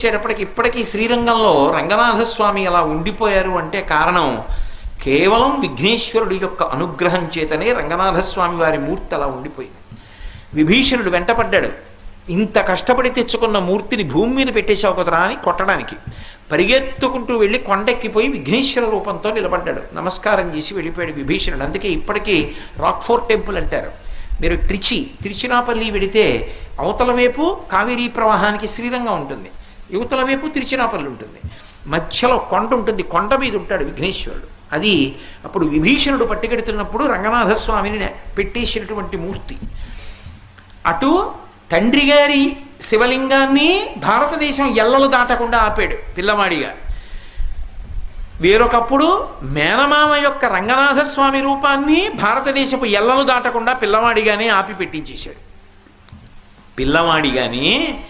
వచ్చేటప్పటికి ఇప్పటికీ శ్రీరంగంలో రంగనాథస్వామి అలా ఉండిపోయారు అంటే కారణం కేవలం విఘ్నేశ్వరుడి యొక్క అనుగ్రహం చేతనే రంగనాథస్వామి వారి మూర్తి అలా ఉండిపోయింది. విభీషణుడు వెంటపడ్డాడు. ఇంత కష్టపడి తెచ్చుకున్న మూర్తిని భూమి మీద పెట్టేశావు కదరా అని కొట్టడానికి. పరిగెత్తుకుంటూ వెళ్ళి కొండెక్కిపోయి విఘ్నేశ్వర రూపంతో నిలబడ్డాడు. నమస్కారం చేసి వెళ్ళిపోయాడు విభీషణుడు. అందుకే ఇప్పటికీ రాక్ఫోర్ టెంపుల్ అంటారు. మీరు ట్రిచి తిరుచినాపల్లి వెడితే అవతల వైపు కావేరీ ప్రవాహానికి శ్రీరంగం ఉంటుంది. యువతల వైపు తిరుచిరాపల్లి ఉంటుంది. మధ్యలో కొండ ఉంటుంది. కొండ మీద ఉంటాడు విఘ్నేశ్వరుడు. అది అప్పుడు విభీషణుడు పట్టుకెడుతున్నప్పుడు రంగనాథస్వామిని పెట్టేసినటువంటి మూర్తి. అటు తండ్రి గారి శివలింగాన్ని భారతదేశం ఎల్లలు దాటకుండా ఆపాడు పిల్లవాడిగా. వేరొకప్పుడు మేనమామ యొక్క రంగనాథస్వామి రూపాన్ని భారతదేశపు ఎల్లలు దాటకుండా పిల్లవాడిగానే ఆపి పెట్టించేశాడు. పిల్లవాడిగానే